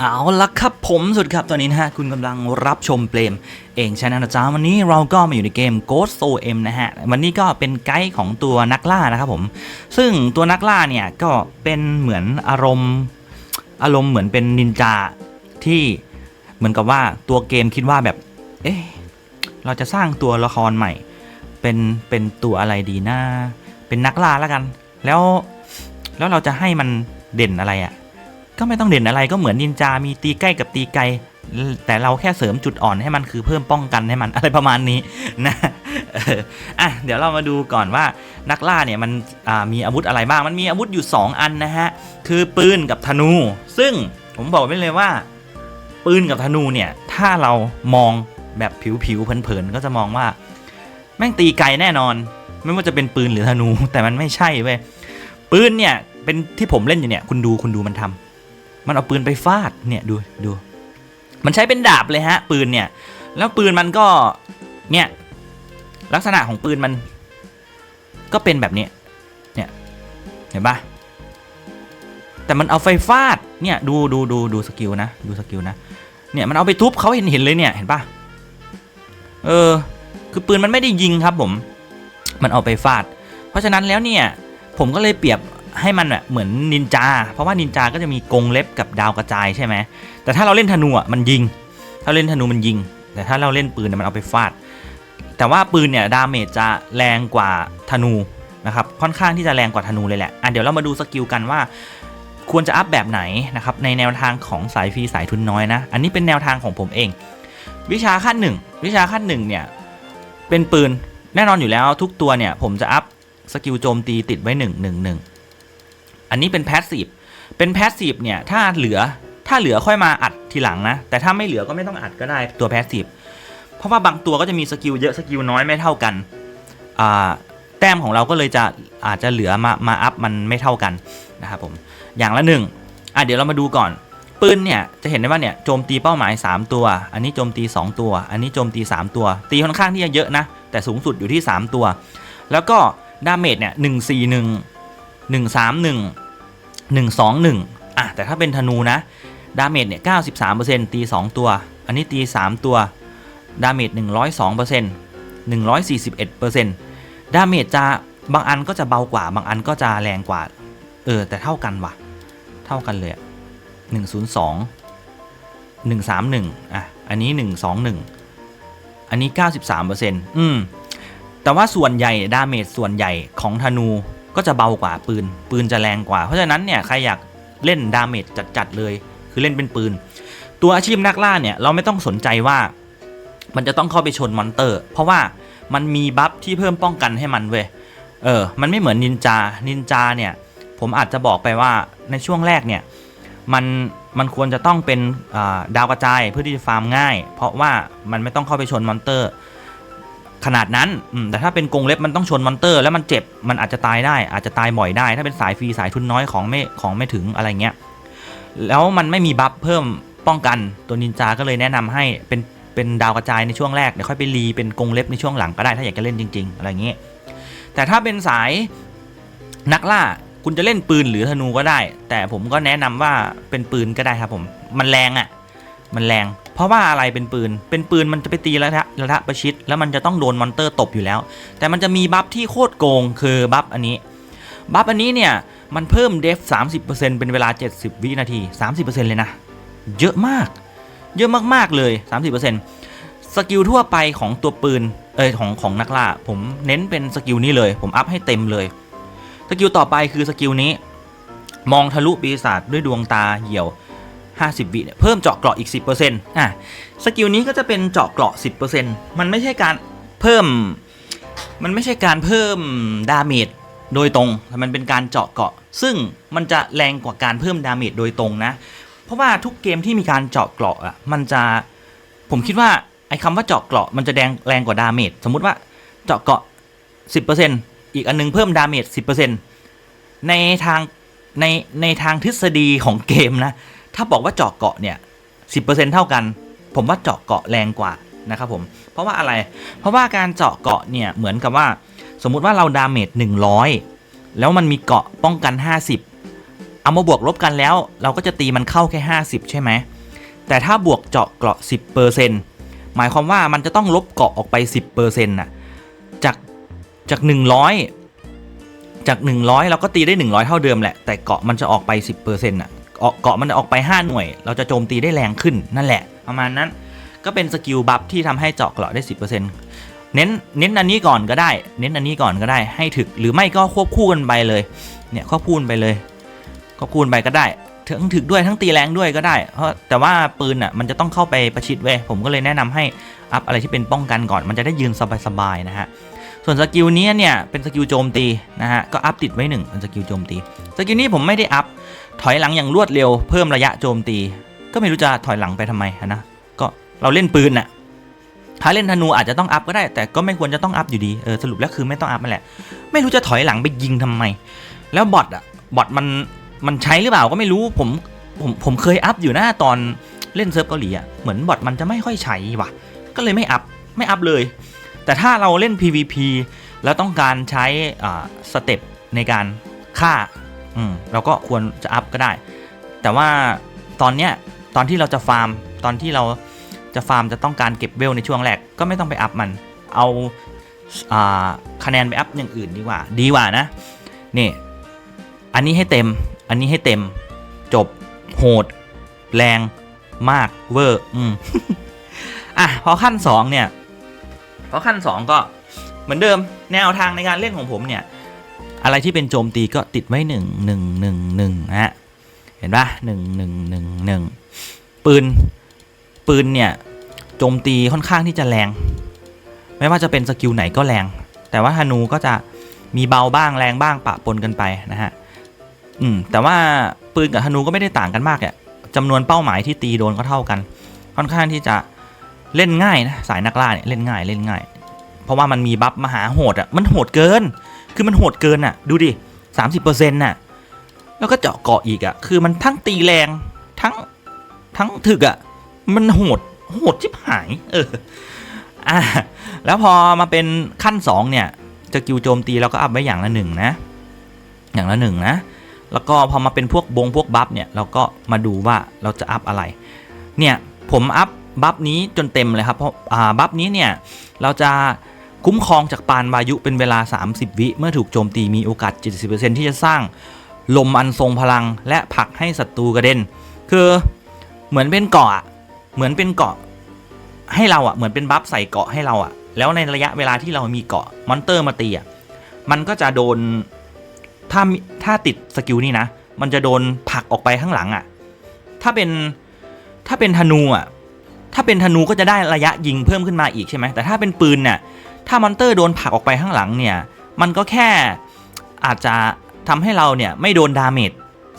เอาละครับผมสุดครับตอนนี้นะฮะ คุณกำลังรับชมเปลมเองชนะนะจ๊ะวันนี้เราก็มาอยู่ในเกม Ghost OM นะฮะ วันนี้ก็เป็นไกด์ของตัวนักล่านะครับผม ซึ่งตัวนักล่าเนี่ย ก็เป็นเหมือนอารมณ์ อารมณ์เหมือนเป็นนินจาที่เหมือนกับว่าตัวเกมคิดว่าแบบ เอ๊ะเราจะสร้างตัวละครใหม่ เป็นเป็นตัวอะไรดีนะเป็นนักล่าแล้วกัน แล้วแล้วเราจะให้มันเด่นอะไรอะ่ะ ก็ไม่ต้องเด่นอะไรก็เหมือนนินจา มีตีใกล้กับตีไกล แต่เราแค่เสริมจุดอ่อนให้มันคือเพิ่มป้องกันให้มันอะไรประมาณนี้นะอะเดี๋ยวเรามาดูก่อนว่านักล่าเนี่ยมันมีอาวุธอะไรบ้าง มันมีอาวุธอยู่ 2 อันนะฮะ คือปืนกับธนู ซึ่งผมบอกไว้เลยว่า ปืนกับธนูเนี่ย ถ้าเรามองแบบผิวๆเผินๆก็จะมองว่า แม่งตีไกลแน่นอน ไม่ว่าจะเป็นปืนหรือธนู แต่มันไม่ใช่เว้ยปืนเนี่ยเป็นที่ผมเล่นอยู่เนี่ยคุณดูคุณดูมันทำ มันเอาปืนไปฟาดเนี่ยดูดูมันใช้เป็นดาบเลยฮะ ปืนเนี่ย แล้วปืนมันก็เนี่ยลักษณะของปืนมัน ก็เป็นแบบนี้เนี่ยเห็นปะแต่มันเอาไฟฟาดเนี่ยดูดูดูดูสกิลนะดูสกิลนะเนี่ยมันเอาไปทุบเขาเห็นเห็นเลยเนี่ยเห็นปะเออคือปืนมันไม่ได้ยิงครับผม มันเอาไปฟาด เพราะฉะนั้นแล้วเนี่ยผมก็เลยเปรียบ ให้มันแบบเหมือนนินจา เพราะว่านินจาก็จะมีกรงเล็บกับดาวกระจายใช่ไหมแต่ถ้าเราเล่นธนูอะมันยิง ถ้าเล่นธนูมันยิง แต่ถ้าเราเล่นปืนมันเอาไปฟาด แต่ว่าปืนเนี่ยดาเมจจะแรงกว่าธนูนะครับค่อนข้างที่จะแรงกว่าธนูเลยแหละอะเดี๋ยวเรามาดูสกิลกันว่าควรจะอัพแบบไหนนะครับในแนวทางของสายฟรีสายทุนน้อยนะ อันนี้เป็นแนวทางของผมเอง วิชาขั้นหนึ่งวิชาขั้นหนึ่งเนี่ยเป็นปืนแน่นอนอยู่แล้วทุกตัวเนี่ยผมจะอัพสกิลโจมตีติดไว้หนึ่งหนึ่งหนึ่ง อันนี้เป็นแพสซีฟเป็นแพสซีฟเนี่ยถ้าเหลือถ้าเหลือค่อยมาอัดทีหลังนะ แต่ถ้าไม่เหลือก็ไม่ต้องอัดก็ได้ตัวแพสซีฟเพราะว่าบางตัวก็จะมีสกิลเยอะสกิลน้อยไม่เท่ากันแต้มของเราก็เลยจะอาจจะเหลือมามาอัพมันไม่เท่ากันนะครับผมอย่างละหนึ่งอะเดี๋ยวเรามาดูก่อนปืนเนี่ยจะเห็นได้ว่าเนี่ยโจมตีเป้าหมาย 3 ตัว อันนี้โจมตี 2 ตัว อันนี้โจมตี 3 ตัว ตีค่อนข้างที่จะเยอะนะ แต่สูงสุดอยู่ที่ 3 ตัว แล้วก็ดาเมจเนี่ยหนึ่งสี่หนึ่ง หนึ่งสามหนึ่ง1 2 1อะแต่ถ้าเป็นธนูนะดาเมจเนี่ย93%ตี 2 ตัว อันนี้ตี 3 ตัวดาเมจ102% 141%ดาเมจจะบางอันก็จะเบากว่า บางอันก็จะแรงกว่า เออ แต่เท่ากันว่ะ เท่ากันเลยอะ102 131อะ อันนี้121อันนี้93%อืม แต่ว่าส่วนใหญ่ดาเมจส่วนใหญ่ของธนู ก็จะเบากว่าปืน ปืนจะแรงกว่า เพราะฉะนั้นเนี่ยใครอยากเล่นดาเมจจัดๆเลย คือเล่นเป็นปืน ตัวอาชีพนักล่าเนี่ยเราไม่ต้องสนใจว่ามันจะต้องเข้าไปชนมอนเตอร์ เพราะว่ามันมีบัฟที่เพิ่มป้องกันให้มันเว้ยเออ มันไม่เหมือนนินจา นินจาเนี่ย ผมอาจจะบอกไปว่าในช่วงแรกเนี่ย มัน มันควรจะต้องเป็นาดาวกระจายเพื่อที่จะฟาร์มง่าย เพราะว่ามันไม่ต้องเข้าไปชนมอนเตอร์ ขนาดนั้นแต่ถ้าเป็นกรงเล็บมันต้องชนมอนเตอร์ แล้วมันเจ็บมันอาจจะตายได้ อาจจะตายบ่อยได้ ถ้าเป็นสายฟรีสายทุนน้อยของไม่ของไม่ถึงอะไรเงี้ยแล้วมันไม่มีบัฟเพิ่มป้องกันตัวนินจาก็เลยแนะนำให้เป็นเป็นดาวกระจายในช่วงแรกเดี๋ยวค่อยไปรีเป็นกรงเล็บในช่วงหลังก็ได้ถ้าอยากจะเล่นจริง ๆ อะไรเงี้ยแต่ถ้าเป็นสายนักล่าคุณจะเล่นปืนหรือธนูก็ได้ แต่ผมก็แนะนำว่าเป็นปืนก็ได้ครับผม มันแรงอะ่ะ มันแรง เพราะว่าอะไรเป็นปืน เป็นปืนมันจะไปตีระยะระยะประชิด แล้วมันจะต้องโดนมอนเตอร์ตบอยู่แล้ว แต่มันจะมีบัฟที่โคตรโกงคือบัฟอันนี้ บัฟอันนี้เนี่ยมันเพิ่มเดฟ 30%เป็นเวลา 70 วินาที 30%เลยนะ เยอะมาก เยอะมากๆเลย 30%สกิลทั่วไปของตัวปืน เอยของของนักล่า ผมเน้นเป็นสกิลนี้เลย ผมอัพให้เต็มเลย สกิลต่อไปคือสกิลนี้ มองทะลุปีศาจด้วยดวงตาเหี่ยว 50 วิเนี่ยเพิ่มเจาะเกราะอีก 10%อะสกิลนี้ก็จะเป็นเจาะเกราะ 10%มันไม่ใช่การเพิ่ม มันไม่ใช่การเพิ่มดาเมจโดยตรงแต่มันเป็นการเจาะเกราะ ซึ่งมันจะแรงกว่าการเพิ่มดาเมจโดยตรงนะเพราะว่าทุกเกมที่มีการเจาะเกราะอะมันจะผมคิดว่าไอ้คำว่าเจาะเกราะมันจะแดงแรงกว่าดาเมจสมมุติว่าเจาะเกราะ 10%อีกอันนึงเพิ่มดาเมจ10%ในทางในในทางทฤษฎีของเกมนะ ถ้าบอกว่าเจาะเกาะเนี่ย10%เท่ากัน ผมว่าเจาะเกาะแรงกว่านะครับผมเพราะว่าอะไรเพราะว่าการเจาะเกาะเนี่ยเหมือนกับว่า สมมุติว่าเราดาเมจ100 แล้วมันมีเกาะป้องกัน 50 เอามาบวกลบกันแล้ว เราก็จะตีมันเข้าแค่ 50 ใช่ไหมแต่ถ้าบวกเจาะเกาะ 10%หมายความว่ามันจะต้องลบเกาะออกไป 10%น่ะจากจาก 100 จาก 100 เราก็ตีได้ 100 เท่าเดิมแหละแต่เกาะมันจะออกไป 10%น่ะ เกาะมันออกไป 5 หน่วย เราจะโจมตีได้แรงขึ้นนั่นแหละ ประมาณนั้น ก็เป็นสกิลบัฟที่ทำให้เจาะเกราะได้ 10%เน้นเน้นอันนี้ก่อนก็ได้ เน้นอันนี้ก่อนก็ได้ให้ถึกหรือไม่ก็ควบคู่กันไปเลย เนี่ยควบคู่ไปเลยควบคู่ไปก็ได้ทั้งถึกด้วยทั้งตีแรงด้วยก็ได้ เพราะแต่ว่าปืนอะมันจะต้องเข้าไปประชิดเว้ยผมก็เลยแนะนำให้อัพอะไรที่เป็นป้องกันก่อน มันจะได้ยืนสบายๆนะฮะส่วนสกิลนี้เนี่ยเป็นสกิลโจมตีนะฮะก็อัพติดไว้หนึ่งเป็นสกิลโจมตีสกิลนี้ผมไม่ได้อัพ ถอยหลังอย่างรวดเร็วเพิ่มระยะโจมตี ก็ไม่รู้จะถอยหลังไปทำไมนะก็เราเล่นปืนน่ะถ้าเล่นธนูอาจจะต้องอัพก็ได้ แต่ก็ไม่ควรจะต้องอัพอยู่ดีเออสรุปแล้วคือไม่ต้องอัพนั่นแหละ ไม่รู้จะถอยหลังไปยิงทำไม แล้วบอทอะบอทมันมันใช้หรือเปล่าก็ไม่รู้ผมผมผมเคยอัพอยู่นะตอนเล่นเซิร์ฟเกาหลีอะเหมือนบอทมันจะไม่ค่อยใช้ว่ะ ก็เลยไม่อัพไม่อัพเลย แต่ถ้าเราเล่น PVP แล้วต้องการใช้อ่าสเต็ปในการฆ่า อืมเราก็ควรจะอัพก็ได้ แต่ว่าตอนเนี้ยตอนที่เราจะฟาร์ม ตอนที่เราจะฟาร์มจะต้องการเก็บเวลในช่วงแรกก็ไม่ต้องไปอัพมัน เอาคะแนนไปอัพอย่างอื่นดีกว่า ดีกว่านะนี่อันนี้ให้เต็ม อันนี้ให้เต็ม จบ โหด แรง มาก เวอร์ อืม อะ พอขั้น 2 เนี่ย พอขั้น 2 ก็เหมือนเดิม แนวทางในการเล่นของผมเนี่ย อะไรที่เป็นโจมตีก็ติดไว้หนึ่งหนึ่งหนึ่งหนึ่งนะฮะเห็นปะหนึ่งหนึ่งหนึ่งหนึ่งปืนปืนเนี่ยโจมตีค่อนข้างที่จะแรง ไม่ว่าจะเป็นสกิลไหนก็แรง แต่ว่าธนูก็จะมีเบาบ้างแรงบ้างปะปนกันไปนะฮะอืมแต่ว่าปืนกับธนูก็ไม่ได้ต่างกันมากอะจำนวนเป้าหมายที่ตีโดนก็เท่ากัน ค่อนข้างที่จะเล่นง่ายนะสายนักล่าเนี่ยเล่นง่ายเล่นง่าย เพราะว่ามันมีบัฟมหาโหดอะมันโหดเกิน คือมันโหดเกินอะดูดิสามสิบเปอร์เซ็นต์น่ะ แล้วก็เจาะเกาะอีกอะ คือมันทั้งตีแรงทั้งทั้งถึกอะ มันโหดโหดชิบหาย เออ อะ แล้วพอมาเป็นขั้นสองเนี่ยสกิลโจมตีเราก็อัพไว้อย่างละหนึ่งนะ อย่างละหนึ่งนะ แล้วก็พอมาเป็นพวกบงพวกบัฟเนี่ยเราก็มาดูว่าเราจะอัพอะไร เนี่ยผมอัพบัฟนี้จนเต็มเลยครับ เพราะอ่าบัฟนี้เนี่ยเราจะ คุ้มครองจากปานวายุเป็นเวลา 30 วิ เมื่อถูกโจมตีมีโอกาส 70%ที่จะสร้างลมอันทรงพลังและผลักให้ศัตรูกระเด็น คือเหมือนเป็นเกาะเหมือนเป็นเกาะให้เราอะเหมือนเป็นบัฟใส่เกาะให้เราอะ แล้วในระยะเวลาที่เรามีเกาะมอนเตอร์มาตีอะมันก็จะโดนถ้ามีถ้าติดสกิลนี่นะ มันจะโดนผลักออกไปข้างหลังอะ่ะ ถ้าเป็นถ้าเป็นธนูอะ่ะ ถ้าเป็นธนูก็จะได้ระยะยิงเพิ่มขึ้นมาอีกใช่ไหมแต่ถ้าเป็นปืนเนี่ยถ้ามอนเตอร์โดนผลักออกไปข้างหลังเนี่ยมันก็แค่อาจจะทำให้เราเนี่ยไม่โดนดาเมจ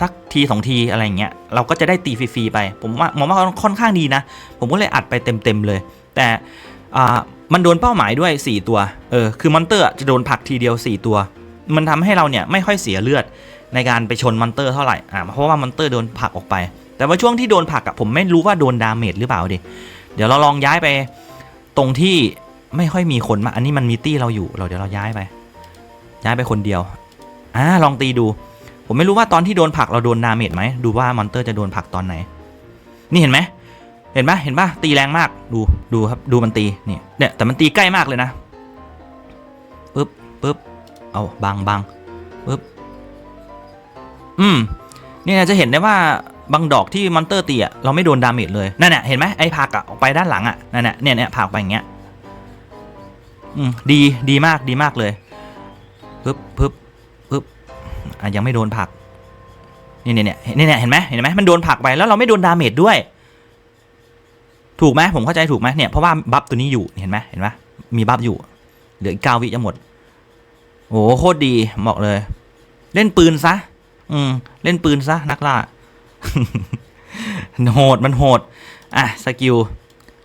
สักทีสองทีอะไรเงี้ยเราก็จะได้ตีฟรีๆไป ผมว่ามองว่าค่อนข้างดีนะ ผมก็เลยอัดไปเต็มๆเลย แต่อ่ามันโดนเป้าหมายด้วย 4 ตัวเออคือมอนเตอร์จะโดนผลักทีเดียว 4 ตัว มันทำให้เราเนี่ยไม่ค่อยเสียเลือดในการไปชนมอนเตอร์เท่าไหร่อ่าเพราะว่ามอนเตอร์โดนผลักออกไป แต่ว่าช่วงที่โดนผักอะผมไม่รู้ว่าโดนดาเมจหรือเปล่าดิเดี๋ยวเราลองย้ายไป ตรงที่ไม่ค่อยมีคนมา อันนี้มันมีตี้เราอยู่ เราเดี๋ยวเราย้ายไป ย้ายไปคนเดียวอ่าลองตีดู ผมไม่รู้ว่าตอนที่โดนผักเราโดนดาเมจไหมดูว่ามอนเตอร์จะโดนผักตอนไหน นี่เห็นไหมเห็นปะเห็นปะตีแรงมากดูดูครับดูมันตีเนี่ยเนี่ยแต่มันตีใกล้มากเลยนะปึ๊บปึ๊บเอาบังบังปึ๊บอืมเนี่ยจะเห็นได้ว่า บางดอกที่มอนเตอร์ตีอะเราไม่โดนดาเมจเลยนั่นแหละเห็นไหมไอ้ผักอะออกไปด้านหลังอะนั่นแหละเนี่ยเนี่ยผักไปอย่างเงี้ยอืมดีดีมากดีมากเลยปึ๊บปึ๊บปึ๊บอะยังไม่โดนผักนี่เนี่ยเนี่ยเนี่ยเนี่ยเห็นไหมเห็นไหมมันโดนผักไปแล้วเราไม่โดนดาเมจด้วย ถูกไหมผมเข้าใจถูกไหมเนี่ยเพราะว่าบัฟตัวนี้อยู่เห็นไหมเห็นไหมมีบัฟอยู่เหลืออีกเก้าวิจะหมดโอ้โหโคตรดีบอกเลย เล่นปืนซะ อืม เล่นปืนซะนักล่า โหดมันโหด อะสกิล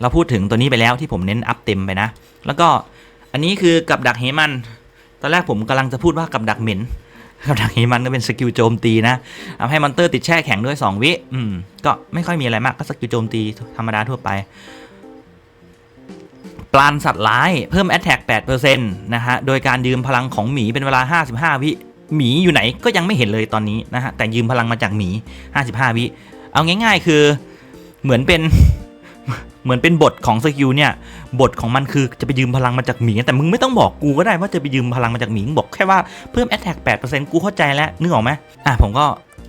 เราพูดถึงตัวนี้ไปแล้วที่ผมเน้นอัพเต็มไปนะ แล้วก็อันนี้คือกับดักเฮมัน ตอนแรกผมกำลังจะพูดว่ากับดักเหม็นกับดักเฮมันก็เป็นสกิลโจมตีนะทำให้มอนเตอร์ติดแช่แข็งด้วย 2 วิอืมก็ไม่ค่อยมีอะไรมากก็สกิลโจมตีธรรมดาทั่วไป ปลานสัตว์ร้ายเพิ่ม Attack 8%นะฮะ โดยการยืมพลังของหมีเป็นเวลา 55 วิ หมีอยู่ไหนก็ยังไม่เห็นเลยตอนนี้นะฮะแต่ยืมพลังมาจากหมี 55 วิ เอาง่ายๆคือเหมือนเป็นเหมือนเป็นบทของสกิลเนี่ยบทของมันคือจะไปยืมพลังมาจากหมีแต่มึงไม่ต้องบอกกูก็ได้ว่าจะไปยืมพลังมาจากหมีบอกแค่ว่าเพิ่ม Attack 8%กูเข้าใจแล้วนึกออกไหมอะผมก็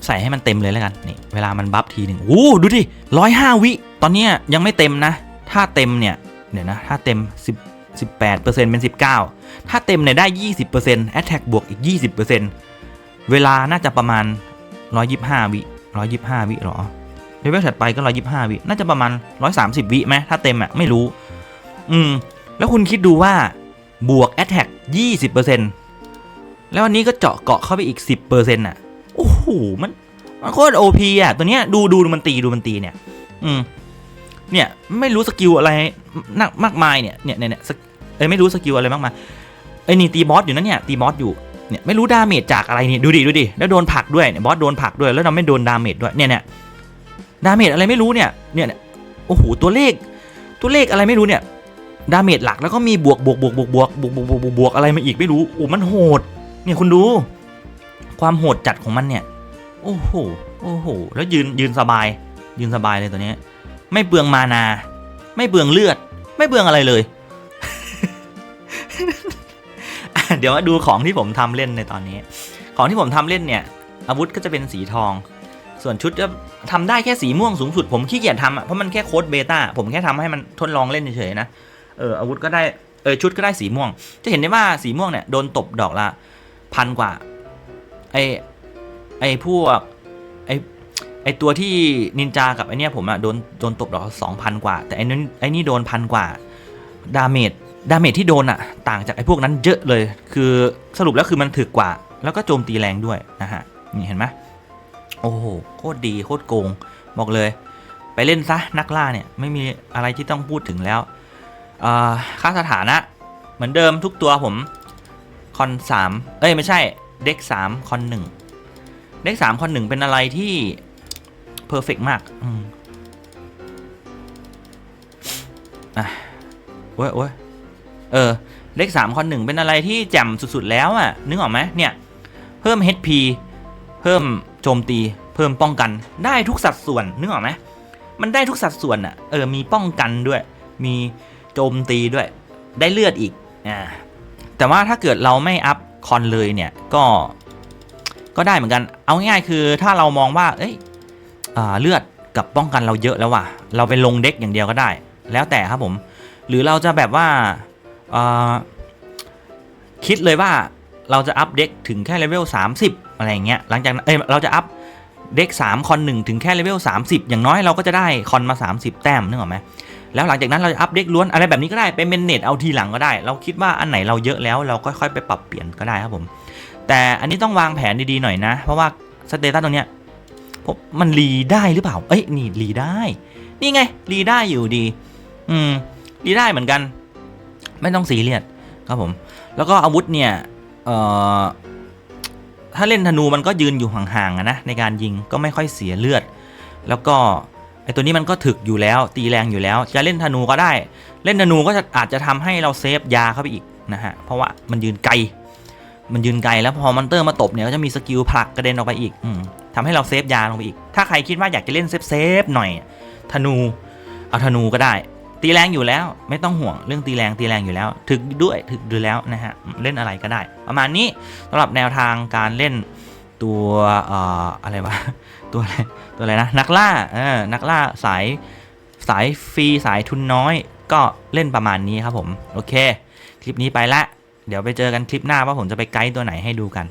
ใส่ให้มันเต็มเลยแล้วกันนี่เวลามันบัฟทีหนึ่งโอ้ดูดิ105วิ ตอนนี้ยยังไม่เต็มนะ ถ้าเต็มเนี่ยเดี๋ยวนะ ถ้าเต็ม10 18%เป็น 19 ถ้าเต็มเนี่ยได้ 20% Attack บวกอีก 20%เวลาน่าจะประมาณ 125 วิ 125 วิหรอเลเวลถัดไปก็ 125 วิ น่าจะประมาณ 130 วิไหมถ้าเต็มอะไม่รู้ อืม แล้วคุณคิดดูว่าบวก Attack 20%แล้ววันนี้ก็เจาะเกาะเข้าไปอีก 10%อะโอ้โหมันมันโคตร OP อะ ตัวเนี้ยดูดูมันตีดูมันตีเนี่ย อืม เนี่ยไม่รู้สกิลอะไรนักมากมายเนี่ยเนี่ยเนี่ยส เอ้ยไม่รู้สกิลอะไรมากมายเอ้ยนี่ตีบอสอยู่นะเนี่ยตีบอสอยู่เนี่ยไม่รู้ดาเมจจากอะไรนี่ดูดิดูดิแล้วโดนผลักด้วยเนี่ยบอสโดนผลักด้วยแล้วเราไม่โดนดาเมจด้วยเนี่ยเนี่ยดาเมจอะไรไม่รู้เนี่ยเนี่ยโอ้โหตัวเลข ตัวเลขอะไรไม่รู้เนี่ยดาเมจหลักแล้วก็มีบวกบวกบวกบวกบวกบวกบวกบวกบวกบวกอะไรมาอีกไม่รู้โอ้มันโหดเนี่ยคุณดู ความโหดจัดของมันเนี่ย โอ้โหโอ้โหแล้วยืนยืนสบาย ยืนสบายเลยตัวนี้ ไม่เปลืองมานา ไม่เปลืองเลือด ไม่เปลืองอะไรเลย เดี๋ยวมาดูของที่ผมทำเล่นในตอนนี้ ของที่ผมทำเล่นเนี่ย อาวุธก็จะเป็นสีทอง ส่วนชุดก็ทำได้แค่สีม่วงสูงสุด ผมขี้เกียจทำอะเพราะมันแค่โค้ดเบต้าผมแค่ทำให้มันทดลองเล่นเฉยๆนะเอออาวุธก็ได้เออชุดก็ได้สีม่วง จะเห็นได้ว่าสีม่วงเนี่ยโดนตบดอกละพันกว่าไอไอพวกไอไอตัวที่นินจากับไอเนี้ยผมอะโดนโดนตบดอกสองพันกว่า แต่ไอนั้นไอนี่โดนพันกว่าดาเมจ ดาเมจที่โดนอะต่างจากไอ้พวกนั้นเยอะเลย คือสรุปแล้วคือมันถึกกว่า แล้วก็โจมตีแรงด้วยนะฮะ นี่เห็นไหมโอ้โห โคตรดีโคตรโกง บอกเลย ไปเล่นซะนักล่าเนี่ย ไม่มีอะไรที่ต้องพูดถึงแล้วอ่าค่าสถานะ เหมือนเดิมทุกตัวผมคอนสามเอ้ย ไม่ใช่เด็กสามคอนหนึ่งเด็กสามคอนหนึ่งเป็นอะไรที่เพอร์เฟกมากอืมอะโอ้ยโอ้ย เออ เลขสามคอนหนึ่งเป็นอะไรที่แจ่มสุดๆแล้วอะ่ะ นึกออกไหมเนี่ย เพิ่ม HP เพิ่มโจมตี เพิ่มป้องกันได้ทุกสัดส่วน นึกออกไหมมันได้ทุกสัดส่วนอะ่ะ เออ มีป้องกันด้วย มีโจมตีด้วย ได้เลือดอีก อ่า แต่ว่าถ้าเกิดเราไม่อัพคอนเลยเนี่ย ก็ ก็ได้เหมือนกัน เอาง่ายๆคือถ้าเรามองว่า เอ้ยอ่าเลือดกับป้องกันเราเยอะแล้วว่ะ เราไปลงเด็กอย่างเดียวก็ได้ แล้วแต่ครับผม หรือเราจะแบบว่า คิดเลยว่าเราจะอัพเด็กถึงแค่เลเวล30 อะไรอย่างเงี้ยหลังจากเอ้ยเราจะอัพเด็ก3คอน1ถึงแค่เลเวล30 อย่างน้อยเราก็จะได้คอนมา 30 แต้มนึกออกไหมแล้วหลังจากนั้นเราจะอัพเด็กล้วนอะไรแบบนี้ก็ได้ไปเมนเนตเอาทีหลังก็ได้ เราคิดว่าอันไหนเราเยอะแล้วเราก็ค่อยไปปรับเปลี่ยนก็ได้ครับผม แต่อันนี้ต้องวางแผนดีๆหน่อยนะ เพราะว่าสเตตัสตรงเนี้ยมันรีได้หรือเปล่า เอ้ยนี่รีได้ นี่ไงรีได้อยู่ดี อืมรีได้เหมือนกัน ไม่ต้องซีเรียสครับผม แล้วก็อาวุธเนี่ยถ้าเล่นธนูมันก็ยืนอยู่ห่างๆนะในการยิงก็ไม่ค่อยเสียเลือด แล้วก็ไอตัวนี้มันก็ถึกอยู่แล้ว ตีแรงอยู่แล้ว จะเล่นธนูก็ได้ เล่นธนูก็จะอาจจะทำให้เราเซฟยาเข้าไปอีกนะฮะเพราะว่ามันยืนไกล มันยืนไกลแล้วพอมอนเตอร์มาตบเนี่ยก็จะมีสกิลผลักกระเด็นออกไปอีกอมทำให้เราเซฟยาลงไปอีก ถ้าใครคิดว่าอยากจะเล่นเซฟๆหน่อยธนูเอาธนูก็ได้ ตีแรงอยู่แล้ว ไม่ต้องห่วงเรื่องตีแรงตีแรงอยู่แล้ว ถึกด้วยถึกดูแล้วนะฮะเล่นอะไรก็ได้ ประมาณนี้สำหรับแนวทางการเล่นตัวเอ่ออะไรวะตัวอะไรตัวอะไรนะนักล่าเออนักล่าสายสายฟรีสายทุนน้อย ก็เล่นประมาณนี้ครับผม โอเค คลิปนี้ไปละ เดี๋ยวไปเจอกันคลิปหน้าว่าผมจะไปไกด์ตัวไหนให้ดูกัน